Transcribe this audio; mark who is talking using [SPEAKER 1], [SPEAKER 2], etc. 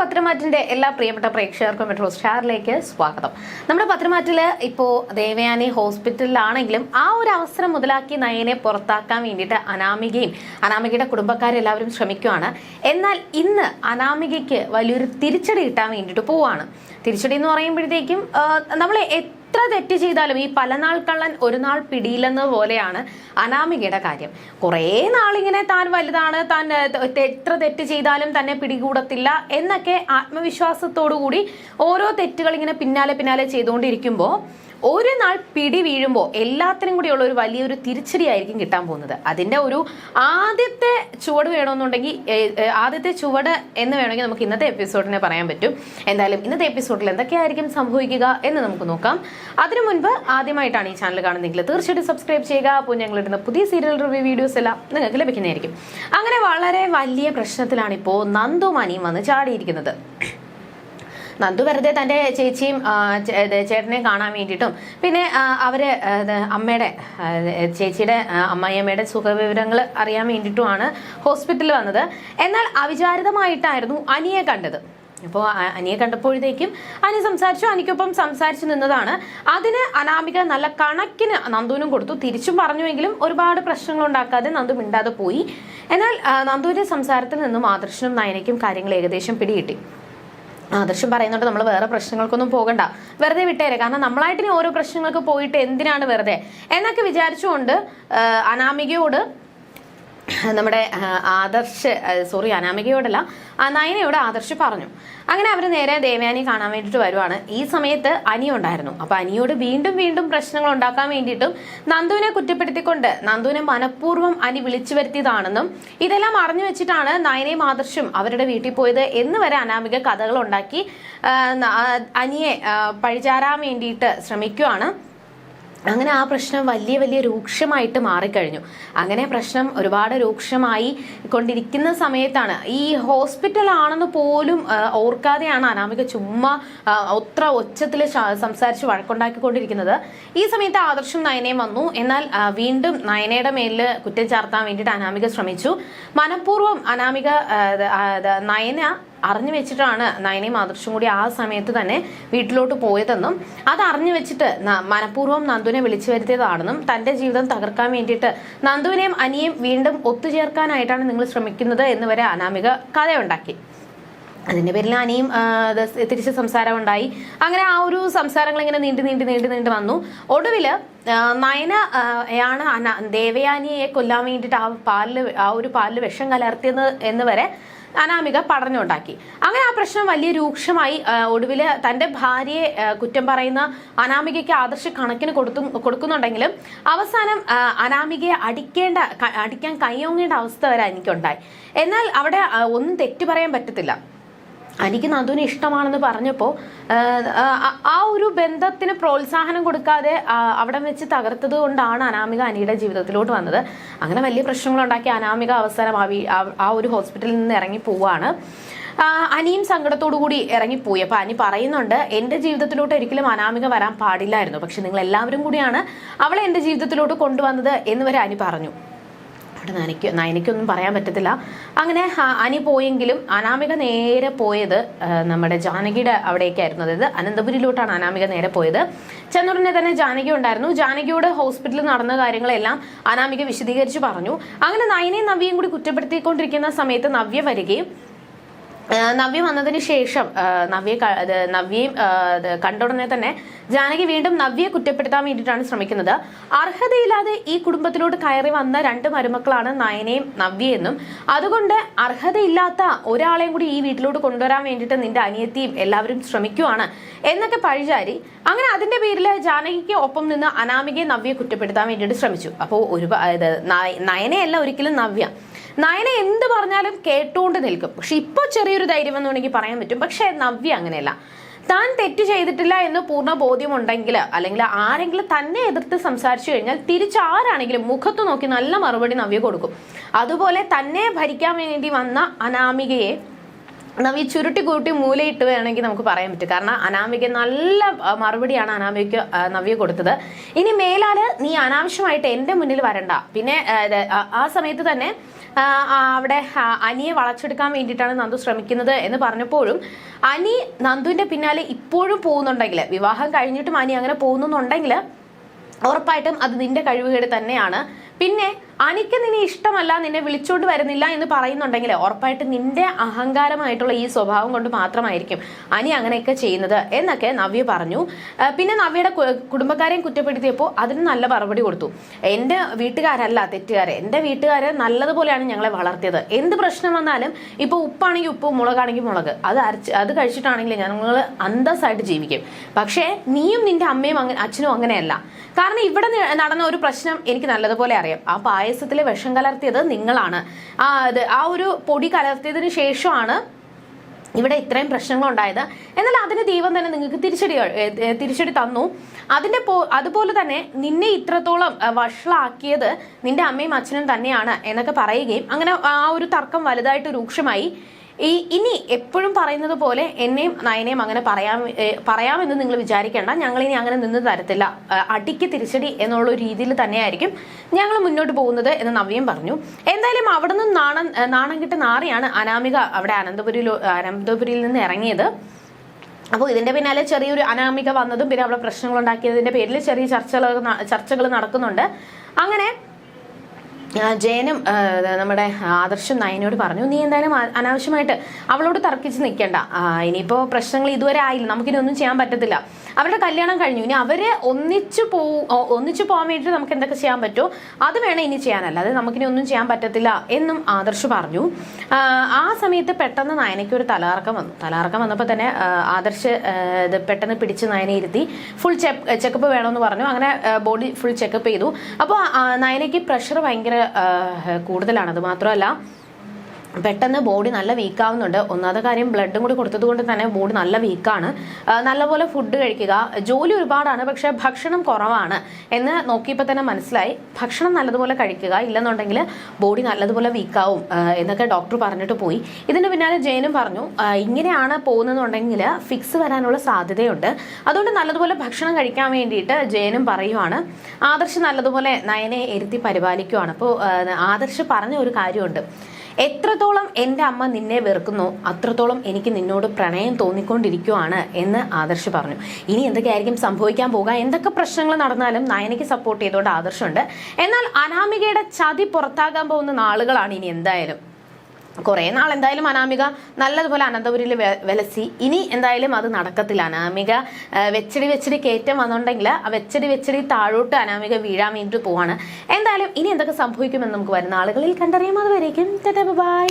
[SPEAKER 1] പത്രമാറ്റിന്റെ എല്ലാ പ്രിയപ്പെട്ട പ്രേക്ഷകർക്കും മെട്രോ സ്റ്റാറിലേക്ക് സ്വാഗതം. നമ്മുടെ പത്രമാറ്റിൽ ഇപ്പോ ദേവയാനി ഹോസ്പിറ്റലിലാണെങ്കിലും ആ ഒരു അവസരം മുതലാക്കി നയനെ പുറത്താക്കാൻ വേണ്ടിയിട്ട് അനാമികയും അനാമികയുടെ കുടുംബക്കാരെല്ലാവരും ശ്രമിക്കുവാണ്. എന്നാൽ ഇന്ന് അനാമികയ്ക്ക് വലിയൊരു തിരിച്ചടി കിട്ടാൻ വേണ്ടിയിട്ട് പോവാണ്. തിരിച്ചടി എന്ന് പറയുമ്പോഴത്തേക്കും നമ്മൾ എത്ര തെറ്റ് ചെയ്താലും ഈ പല നാൾ കള്ളൻ ഒരു നാൾ പിടിയില്ലെന്ന പോലെയാണ് അനാമികയുടെ കാര്യം. കുറേ നാളിങ്ങനെ താൻ വലുതാണ് താൻ എത്ര തെറ്റ് ചെയ്താലും തന്നെ പിടികൂടത്തില്ല എന്നൊക്കെ ആത്മവിശ്വാസത്തോടു കൂടി ഓരോ തെറ്റുകൾ ഇങ്ങനെ പിന്നാലെ പിന്നാലെ ചെയ്തുകൊണ്ടിരിക്കുമ്പോൾ ഒരു നാൾ പിടി വീഴുമ്പോൾ എല്ലാത്തിനും കൂടിയുള്ള ഒരു വലിയൊരു തിരിച്ചടി ആയിരിക്കും കിട്ടാൻ പോകുന്നത്. അതിന്റെ ഒരു ആദ്യത്തെ ചുവട് വേണമെന്നുണ്ടെങ്കിൽ ആദ്യത്തെ ചുവട് എന്ന് വേണമെങ്കിൽ നമുക്ക് ഇന്നത്തെ എപ്പിസോഡിനെ പറയാൻ പറ്റും. എന്തായാലും ഇന്നത്തെ എപ്പിസോഡിൽ എന്തൊക്കെയായിരിക്കും സംഭവിക്കുക എന്ന് നമുക്ക് നോക്കാം. അതിനു മുൻപ് ആദ്യമായിട്ടാണ് ഈ ചാനൽ കാണുന്നതെങ്കിൽ തീർച്ചയായിട്ടും സബ്സ്ക്രൈബ് ചെയ്യുക. അപ്പോൾ ഞങ്ങളിടുന്ന പുതിയ സീരിയൽ റിവ്യൂ വീഡിയോസ് എല്ലാം നിങ്ങൾക്ക് ലഭിക്കുന്നതായിരിക്കും. അങ്ങനെ വളരെ വലിയ പ്രശ്നത്തിലാണ് ഇപ്പോൾ നന്ദുമാനിയും വന്ന് ചാടിയിരിക്കുന്നത്. നന്ദു വെറുതെ തന്റെ ചേച്ചിയും ചേട്ടനെ കാണാൻ വേണ്ടിയിട്ടും പിന്നെ അവർ അമ്മയുടെ ചേച്ചിയുടെ അമ്മായിയമ്മയുടെ സുഖവിവരങ്ങൾ അറിയാൻ വേണ്ടിയിട്ടുമാണ് ഹോസ്പിറ്റലിൽ വന്നത്. എന്നാൽ അവിചാരിതമായിട്ടായിരുന്നു അനിയെ കണ്ടത്. അപ്പോൾ അനിയെ കണ്ടപ്പോഴത്തേക്കും അനി സംസാരിച്ചു അനിക്കൊപ്പം സംസാരിച്ചു നിന്നതാണ്. അതിന് അനാമിക നല്ല കണക്കിന് നന്ദുവിനും കൊടുത്തു. തിരിച്ചും പറഞ്ഞുവെങ്കിലും ഒരുപാട് പ്രശ്നങ്ങൾ ഉണ്ടാക്കാതെ നന്ദു മിണ്ടാതെ പോയി. എന്നാൽ നന്ദുവിന്റെ സംസാരത്തിൽ നിന്നും ആദർശനും നയനയ്ക്കും കാര്യങ്ങൾ ഏകദേശം പിടികിട്ടി. ആദർശം പറയുന്നുണ്ട് നമ്മൾ വേറെ പ്രശ്നങ്ങൾക്കൊന്നും പോകണ്ട. വെറുതെ വിട്ടേരെ. കാരണം നമ്മളായിട്ട് ഓരോ പ്രശ്നങ്ങൾക്ക് പോയിട്ട് എന്തിനാണ് വെറുതെ? എന്നൊക്കെ വിചാരിച്ചുകൊണ്ട് അനാമികയോട് നമ്മുടെ ആദർശ് സോറി അനാമികയോടല്ല നയനയോട് ആദർശ് പറഞ്ഞു. അങ്ങനെ അവർ നേരെ ദേവയാനി കാണാൻ വേണ്ടിയിട്ട് വരുവാണ്. ഈ സമയത്ത് അനി ഉണ്ടായിരുന്നു. അപ്പൊ അനിയോട് വീണ്ടും വീണ്ടും പ്രശ്നങ്ങൾ ഉണ്ടാക്കാൻ വേണ്ടിയിട്ടും നന്ദുവിനെ കുറ്റപ്പെടുത്തിക്കൊണ്ട് നന്ദുവിനെ മനഃപൂർവം അനി വിളിച്ചു വരുത്തിയതാണെന്നും ഇതെല്ലാം അറിഞ്ഞു വെച്ചിട്ടാണ് നയനയും ആദർശും അവരുടെ വീട്ടിൽ പോയത് എന്ന് വരെ അനാമിക കഥകൾ ഉണ്ടാക്കി അനിയെ പഴിചാരാൻ വേണ്ടിയിട്ട് ശ്രമിക്കുവാണ്. അങ്ങനെ ആ പ്രശ്നം വലിയ വലിയ രൂക്ഷമായിട്ട് മാറിക്കഴിഞ്ഞു. അങ്ങനെ പ്രശ്നം ഒരുപാട് രൂക്ഷമായി കൊണ്ടിരിക്കുന്ന സമയത്താണ്. ഈ ഹോസ്പിറ്റൽ ഹോസ്പിറ്റലാണെന്ന് പോലും ഓർക്കാതെയാണ് അനാമിക ചുമ്മാ ഒത്ര ഒച്ചത്തിൽ സംസാരിച്ച് വഴക്കുണ്ടാക്കിക്കൊണ്ടിരിക്കുന്നത്. ഈ സമയത്ത് ആദർശം നയനയും വന്നു. എന്നാൽ വീണ്ടും നയനയുടെ മേലിൽ കുറ്റം ചാർത്താൻ വേണ്ടിയിട്ട് അനാമിക ശ്രമിച്ചു. മനഃപൂർവം അനാമിക നയന അറിഞ്ഞു വെച്ചിട്ടാണ് നയനയും ആദർശും കൂടി ആ സമയത്ത് തന്നെ വീട്ടിലോട്ട് പോയതെന്നും അത് അറിഞ്ഞു വെച്ചിട്ട് മനഃപൂർവം നന്ദുവിനെ വിളിച്ചു വരുത്തിയതാണെന്നും തന്റെ ജീവിതം തകർക്കാൻ വേണ്ടിയിട്ട് നന്ദുവിനെയും അനിയെയും വീണ്ടും ഒത്തുചേർക്കാനായിട്ടാണ് നിങ്ങൾ ശ്രമിക്കുന്നത് എന്ന് വരെ അനാമിക കഥയുണ്ടാക്കി. അതിന്റെ പേരിൽ അനിയും തിരിച്ച് സംസാരം ഉണ്ടായി. അങ്ങനെ ആ ഒരു സംസാരങ്ങൾ ഇങ്ങനെ നീണ്ടു നീണ്ടു നീണ്ടു നീണ്ടു വന്നു. ഒടുവിൽ ആ, നയന ആണ് ദേവയാനിയെ കൊല്ലാൻ വേണ്ടിയിട്ട് ആ പാലിൽ ആ ഒരു പാലിൽ വിഷം കലർത്തിയത് എന്ന് വരെ അനാമിക പഠനമുണ്ടാക്കി. അങ്ങനെ ആ പ്രശ്നം വലിയ രൂക്ഷമായി ഒടുവിൽ തന്റെ ഭാര്യയെ കുറ്റം പറയുന്ന അനാമികയ്ക്ക് ആദർശ കണക്കിന് കൊടുത്തു കൊടുക്കുന്നുണ്ടെങ്കിലും അവസാനം അനാമികയെ അടിക്കേണ്ട അടിക്കാൻ കയ്യോങ്ങേണ്ട അവസ്ഥ വരെ എനിക്കുണ്ടായി. എന്നാൽ അവിടെ ഒന്നും തെറ്റു പറയാൻ പറ്റത്തില്ല. എനിക്ക് നന്ദുവിനെ ഇഷ്ടമാണെന്ന് പറഞ്ഞപ്പോൾ ആ ഒരു ബന്ധത്തിന് പ്രോത്സാഹനം കൊടുക്കാതെ അവിടെ വെച്ച് തകർത്തത് കൊണ്ടാണ് അനാമിക അനിയുടെ ജീവിതത്തിലോട്ട് വന്നത്. അങ്ങനെ വലിയ പ്രശ്നങ്ങളുണ്ടാക്കി അനാമിക അവസരം ആ ഒരു ഹോസ്പിറ്റലിൽ നിന്ന് ഇറങ്ങി പോവാണ്. അനിയും സങ്കടത്തോടു കൂടി ഇറങ്ങിപ്പോയി അപ്പൊ അനി പറയുന്നുണ്ട് എന്റെ ജീവിതത്തിലോട്ട് ഒരിക്കലും അനാമിക വരാൻ പാടില്ലായിരുന്നു. പക്ഷെ നിങ്ങൾ എല്ലാവരും കൂടിയാണ് അവളെ എന്റെ ജീവിതത്തിലോട്ട് കൊണ്ടുവന്നത് എന്ന് വരെ അനി പറഞ്ഞു. നനയ്ക്ക് നയനയ്ക്കൊന്നും പറയാൻ പറ്റത്തില്ല. അങ്ങനെ അനി പോയെങ്കിലും അനാമിക നേരെ പോയത് നമ്മുടെ ജാനകിയുടെ അവിടേക്കായിരുന്നു. അതായത് അനന്തപുരിയിലോട്ടാണ് അനാമിക നേരെ പോയത്. ചെന്നുടനെ തന്നെ ജാനകി ഉണ്ടായിരുന്നു. ജാനകിയോട് ഹോസ്പിറ്റലിൽ നടന്ന കാര്യങ്ങളെല്ലാം അനാമിക വിശദീകരിച്ച് പറഞ്ഞു. അങ്ങനെ നയനയും നവ്യയും കൂടി കുറ്റപ്പെടുത്തിക്കൊണ്ടിരിക്കുന്ന സമയത്ത് നവ്യ വരികയും നവ്യ വന്നതിന് ശേഷം നവ്യെ നവ്യയും ആ, കണ്ട ഉടനെ തന്നെ ജാനകി വീണ്ടും നവ്യയെ കുറ്റപ്പെടുത്താൻ വേണ്ടിയിട്ടാണ് ശ്രമിക്കുന്നത്. അർഹതയില്ലാതെ ഈ കുടുംബത്തിലോട്ട് കയറി വന്ന രണ്ട് മരുമക്കളാണ് നയനയും നവ്യയെന്നും അതുകൊണ്ട് അർഹതയില്ലാത്ത ഒരാളെയും കൂടി ഈ വീട്ടിലോട്ട് കൊണ്ടുവരാൻ വേണ്ടിയിട്ട് നിന്റെ അനിയത്തിയും എല്ലാവരും ശ്രമിക്കുവാണ്. എന്നൊക്കെ പഴിചാരി അങ്ങനെ അതിന്റെ പേരിൽ ജാനകിക്ക് ഒപ്പം നിന്ന് അനാമികയെ നവ്യെ കുറ്റപ്പെടുത്താൻ വേണ്ടിയിട്ട് ശ്രമിച്ചു. അപ്പോൾ ഒരു നയനയല്ല ഒരിക്കലും നവ്യ. നയന എന്ത് പറഞ്ഞാലും കേട്ടുകൊണ്ട് നിൽക്കും. പക്ഷെ ഇപ്പോൾ ചെറിയൊരു ധൈര്യം എന്ന് വേണമെങ്കിൽ പറയാൻ പറ്റും. പക്ഷേ നവ്യ അങ്ങനെയല്ല. താൻ തെറ്റ് ചെയ്തിട്ടില്ല എന്ന് പൂർണ ബോധ്യമുണ്ടെങ്കിൽ അല്ലെങ്കിൽ ആരെങ്കിലും തന്നെ എതിർത്ത് സംസാരിച്ചു കഴിഞ്ഞാൽ തിരിച്ചാരാണെങ്കിലും മുഖത്ത് നോക്കി നല്ല മറുപടി നവ്യ കൊടുക്കും. അതുപോലെ തന്നെ ഭരിക്കാൻ വേണ്ടി വന്ന അനാമികയെ നവ്യ ചുരുട്ടി കൂട്ടി മൂലയിട്ട് വേണമെങ്കിൽ നമുക്ക് പറയാൻ പറ്റും. കാരണം അനാമിക നല്ല മറുപടിയാണ് അനാമിക നവ്യ കൊടുത്തത്. ഇനി മേലാൽ നീ അനാവശ്യമായിട്ട് എന്റെ മുന്നിൽ വരണ്ട. പിന്നെ ആ, സമയത്ത് തന്നെ അവിടെ അനിയെ വളച്ചെടുക്കാൻ വേണ്ടിയിട്ടാണ് നന്ദു ശ്രമിക്കുന്നത് എന്ന് പറഞ്ഞപ്പോഴും അനി നന്ദുവിന്റെ പിന്നാലെ ഇപ്പോഴും പോകുന്നുണ്ടെങ്കിൽ വിവാഹം കഴിഞ്ഞിട്ടും അനി അങ്ങനെ പോകുന്നുണ്ടെങ്കിൽ ഉറപ്പായിട്ടും അത് നിന്റെ കഴിവുകേട് തന്നെയാണ്. പിന്നെ അനിക്ക് നിന്നെ ഇഷ്ടമല്ല നിന്നെ വിളിച്ചോണ്ട് വരുന്നില്ല എന്ന് പറയുന്നുണ്ടെങ്കിൽ ഉറപ്പായിട്ട് നിന്റെ അഹങ്കാരമായിട്ടുള്ള ഈ സ്വഭാവം കൊണ്ട് മാത്രമായിരിക്കും അനി അങ്ങനെയൊക്കെ ചെയ്യുന്നത് എന്നൊക്കെ നവ്യ പറഞ്ഞു. പിന്നെ നവ്യയുടെ കുടുംബക്കാരെയും കുറ്റപ്പെടുത്തിയപ്പോൾ അതിന് നല്ല മറുപടി കൊടുത്തു. എന്റെ വീട്ടുകാരല്ല തെറ്റുകാരെ. എന്റെ വീട്ടുകാരെ നല്ലതുപോലെയാണ് ഞങ്ങളെ വളർത്തിയത്. എന്ത് പ്രശ്നം വന്നാലും ഇപ്പോൾ ഉപ്പാണെങ്കിൽ ഉപ്പ് മുളകാണെങ്കിൽ മുളക്. അത് അരച്ച് അത് കഴിച്ചിട്ടാണെങ്കിൽ ഞങ്ങൾ അന്തസ്സായിട്ട് ജീവിക്കും. പക്ഷേ നീയും നിന്റെ അമ്മയും അങ്ങനെ അച്ഛനും അങ്ങനെയല്ല. കാരണം ഇവിടെ നടന്ന ഒരു പ്രശ്നം എനിക്ക് നല്ലതുപോലെ അറിയാം. ആ പായസത്തിൽ വിഷം കലർത്തിയത് നിങ്ങളാണ്. ആ ആ ഒരു പൊടി കലർത്തിയതിന് ശേഷമാണ് ഇവിടെ ഇത്രയും പ്രശ്നങ്ങൾ ഉണ്ടായത് എന്നാൽ അതിന് ദൈവം തന്നെ നിങ്ങൾക്ക് തിരിച്ചടി തിരിച്ചടി തന്നു. അതിന്റെ പോ അതുപോലെ തന്നെ നിന്നെ ഇത്രത്തോളം വഷളാക്കിയത് നിന്റെ അമ്മയും അച്ഛനും തന്നെയാണ് എന്നൊക്കെ പറയുകയും അങ്ങനെ ആ ഒരു തർക്കം വലുതായിട്ട് രൂക്ഷമായി. ഈ ഇനി എപ്പോഴും പറയുന്നത് പോലെ എന്നെയും നയനെയും അങ്ങനെ പറയാം പറയാമെന്ന് നിങ്ങൾ വിചാരിക്കേണ്ട. ഞങ്ങൾ ഇനി അങ്ങനെ നിന്ന് തരത്തില്ല. അടിക്ക് തിരിച്ചടി എന്നുള്ള രീതിയിൽ തന്നെയായിരിക്കും ഞങ്ങൾ മുന്നോട്ട് പോകുന്നത് എന്ന് നവ്യം പറഞ്ഞു. എന്തായാലും അവിടെ നിന്ന് നാണം നാണം കിട്ട് നാറിയാണ് അനാമിക അവിടെ അനന്തപുരിയിൽ അനന്തപുരിയിൽ നിന്ന് ഇറങ്ങിയത്. അപ്പോൾ ഇതിന്റെ പിന്നാലെ ചെറിയൊരു അനാമിക വന്നതും പിന്നെ അവിടെ പ്രശ്നങ്ങൾ ഉണ്ടാക്കിയതിന്റെ പേരിൽ ചെറിയ ചർച്ചകൾ ചർച്ചകൾ നടക്കുന്നുണ്ട്. അങ്ങനെ ജയനും നമ്മുടെ ആദർശം നയനോട് പറഞ്ഞു നീ എന്തായാലും അനാവശ്യമായിട്ട് അവളോട് തർക്കിച്ച് നിൽക്കണ്ട. ഇനിയിപ്പോൾ ഇനിയിപ്പോ പ്രശ്നങ്ങൾ ഇതുവരെ ആയില്ല. നമുക്കിനി ഒന്നും ചെയ്യാൻ പറ്റത്തില്ല. അവരുടെ കല്യാണം കഴിഞ്ഞു. ഇനി അവരെ ഒന്നിച്ചു പോ ഒന്നിച്ചു പോകാൻ വേണ്ടിയിട്ട് നമുക്ക് എന്തൊക്കെ ചെയ്യാൻ പറ്റുമോ അത് വേണം ഇനി ചെയ്യാനല്ല. അത് നമുക്കിനി ഒന്നും ചെയ്യാൻ പറ്റത്തില്ല എന്നും ആദർശ് പറഞ്ഞു. ആ, സമയത്ത് പെട്ടെന്ന് നയനയ്ക്ക് ഒരു തലകറക്കം വന്നു. തലകറക്കം വന്നപ്പോൾ തന്നെ ആദർശ് ഇത് പെട്ടെന്ന് പിടിച്ച് നയനെ ഇരുത്തി ഫുൾ ചെക്കപ്പ് വേണമെന്ന് പറഞ്ഞു. അങ്ങനെ ബോഡി ഫുൾ ചെക്കപ്പ് ചെയ്തു. അപ്പോൾ നയനയ്ക്ക് പ്രഷർ ഭയങ്കര കൂടുതലാണ്. അത് മാത്രമല്ല പെട്ടെന്ന് ബോഡി നല്ല വീക്കാവുന്നുണ്ട് ഒന്നാമത്തെ കാര്യം ബ്ലഡും കൂടി കൊടുത്തത് കൊണ്ട് തന്നെ ബോഡി നല്ല വീക്കാണ് നല്ലപോലെ ഫുഡ് കഴിക്കുക. ജോലി ഒരുപാടാണ് പക്ഷെ ഭക്ഷണം കുറവാണ് എന്ന് നോക്കിയപ്പോൾ തന്നെ മനസ്സിലായി. ഭക്ഷണം നല്ലതുപോലെ കഴിക്കുക. ഇല്ലെന്നുണ്ടെങ്കിൽ ബോഡി നല്ലതുപോലെ വീക്കാവും എന്നൊക്കെ ഡോക്ടർ പറഞ്ഞിട്ട് പോയി. ഇതിന് പിന്നാലെ ജയനും പറഞ്ഞു ഇങ്ങനെയാണ് പോകുന്നതെന്നുണ്ടെങ്കിൽ ഫിക്സ് വരാനുള്ള സാധ്യതയുണ്ട്. അതുകൊണ്ട് നല്ലതുപോലെ ഭക്ഷണം കഴിക്കാൻ വേണ്ടിയിട്ട് ജയനും പറയുവാണ്. ആദർശ് നല്ലതുപോലെ നയനെ ഇരുത്തി പരിപാലിക്കുവാണ്. അപ്പോൾ ആദർശ് പറഞ്ഞ ഒരു കാര്യമുണ്ട്. എത്രത്തോളം എന്റെ അമ്മ നിന്നെ വെറുക്കുന്നു അത്രത്തോളം എനിക്ക് നിന്നോട് പ്രണയം തോന്നിക്കൊണ്ടിരിക്കുവാണ് എന്ന് ആദർശ് പറഞ്ഞു. ഇനി എന്തൊക്കെയായിരിക്കും സംഭവിക്കാൻ പോകുക? എന്തൊക്കെ പ്രശ്നങ്ങൾ നടന്നാലും നയനയ്ക്ക് സപ്പോർട്ട് ചെയ്തുകൊണ്ട് ആദർശമുണ്ട് എന്നാൽ അനാമികയുടെ ചതി പുറത്താകാൻ പോകുന്ന നാളുകളാണ് ഇനി എന്തായാലും. കുറേ നാൾ എന്തായാലും അനാമിക നല്ലതുപോലെ അനന്തപുരിയിൽ വിലസി. ഇനി എന്തായാലും അത് നടക്കത്തില്ല. അനാമിക വെച്ചടി വെച്ചടി കയറ്റം വന്നുണ്ടെങ്കിൽ ആ വെച്ചടി വെച്ചടി താഴോട്ട് അനാമിക വീഴാൻ വേണ്ടിയിട്ട് പോവാണ്. എന്തായാലും ഇനി എന്തൊക്കെ സംഭവിക്കുമെന്ന് നമുക്ക് വരുന്ന ആളുകളിൽ കണ്ടറിയാം. അതുവരേക്കും ബൈ.